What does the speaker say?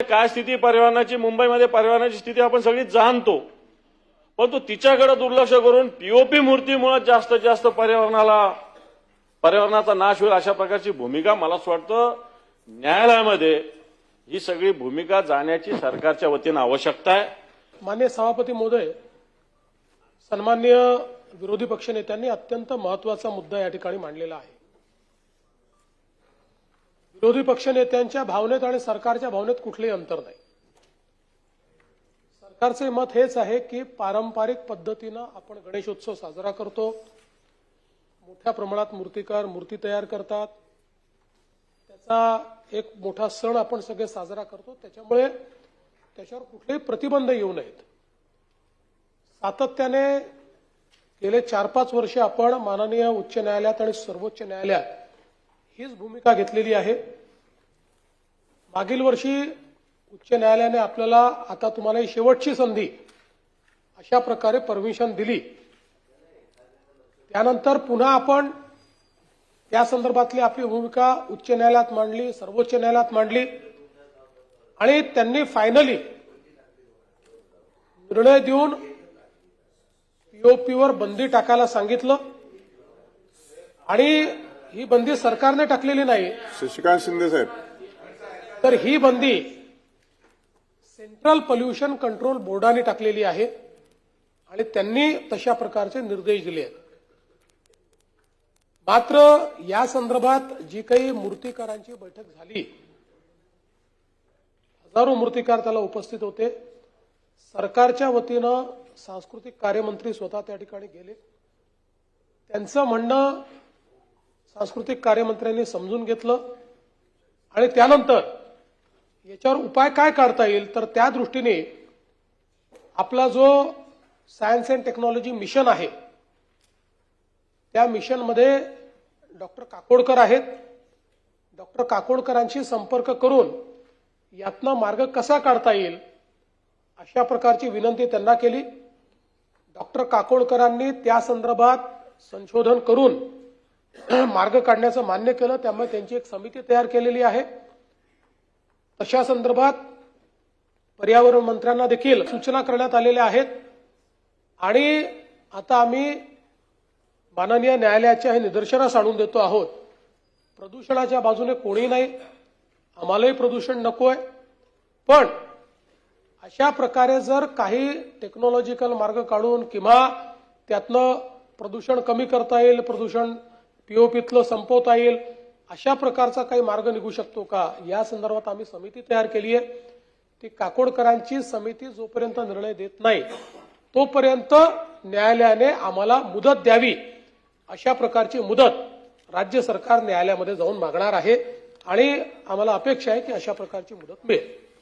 काय स्थिती परिवहनाची मुंबईमध्ये परिवहनाची स्थिती आपण सगळी जाणतो. परंतु तिच्याकडे दुर्लक्ष करून पीओपी मूर्तीमुळे जास्तीत जास्त पर्यावरणाला पर्यावरणाचा नाश होईल अशा प्रकारची भूमिका मला असं वाटतं न्यायालयामध्ये ही सगळी भूमिका जाण्याची सरकारच्या वतीनं आवश्यकता आहे. मान्य सभापती महोदय सन्मान्य विरोधी पक्षनेत्यांनी अत्यंत महत्त्वाचा मुद्दा या ठिकाणी मांडलेला आहे. विरोधी पक्षनेत्यांच्या भावनेत आणि सरकारच्या भावनेत कुठलेही अंतर नाही. सरकारचे मत हेच आहे की पारंपरिक पद्धतीनं आपण गणेशोत्सव साजरा करतो. मोठ्या प्रमाणात मूर्तिकार मूर्ती तयार करतात. त्याचा एक मोठा सण आपण सगळे साजरा करतो. त्याच्यामुळे त्याच्यावर कुठलेही प्रतिबंध येऊ नयेत. सातत्याने गेले चार पाच वर्ष आपण माननीय उच्च न्यायालयात आणि सर्वोच्च न्यायालयात हीच भूमिका घेतलेली आहे. मागील वर्षी उच्च न्यायालयाने आपल्याला आता तुम्हाला ही शेवटची संधी अशा प्रकारे परमिशन दिली. त्यानंतर पुन्हा आपण त्या संदर्भातली आपली भूमिका उच्च न्यायालयात मांडली सर्वोच्च न्यायालयात मांडली आणि त्यांनी फायनली निर्णय देऊन पीओपीवर बंदी टाकायला सांगितलं. आणि ही बंदी सरकारने टाकलेली नाही. शशिकांत शिंदे साहेब. तर ही बंदी सेंट्रल पोल्युशन कंट्रोल बोर्डाने टाकलेली आहे आणि त्यांनी तशा प्रकारचे निर्देश दिले आहेत. मात्र या संदर्भात जी काही मूर्तिकारांची बैठक झाली हजारो मूर्तिकार त्याला उपस्थित होते. सरकारच्या वतीनं सांस्कृतिक कार्यमंत्री स्वतः त्या ठिकाणी गेले. त्यांचं म्हणणं सांस्कृतिक कार्यमंत्र्यांनी समजून घेतलं आणि त्यानंतर याच्यावर उपाय काय काढता येईल तर त्या दृष्टीने आपला जो सायन्स अँड टेक्नॉलॉजी मिशन आहे त्या मिशनमध्ये डॉक्टर काकोडकर आहेत. डॉक्टर काकोडकरांशी संपर्क करून यातनं मार्ग कसा काढता येईल अशा प्रकारची विनंती त्यांना केली. डॉक्टर काकोडकरांनी त्या संदर्भात संशोधन करून मार्ग काढण्याचं मान्य केलं त्यामुळे त्यांची एक समिती तयार केलेली आहे. तशा संदर्भात पर्यावरण मंत्र्यांना देखील सूचना करण्यात आलेल्या आहेत. आणि आता आम्ही माननीय न्यायालयाच्या हे निदर्शनास आणून देतो आहोत. प्रदूषणाच्या बाजूने कोणी नाही. आम्हालाही प्रदूषण नकोय. पण अशा प्रकारे जर काही टेक्नॉलॉजिकल मार्ग काढून किंवा त्यातनं प्रदूषण कमी करता येईल प्रदूषण पीओपीतलं संपवता येईल अशा प्रकारचा काही मार्ग निघू शकतो का? या संदर्भात आम्ही समिती तयार केली आहे. ती काकोडकरांची समिती जोपर्यंत निर्णय देत नाही तोपर्यंत न्यायालयाने आम्हाला मुदत द्यावी. अशा प्रकारची मुदत राज्य सरकार न्यायालयामध्ये जाऊन मागणार आहे आणि आम्हाला अपेक्षा आहे की अशा प्रकारची मुदत मिळेल.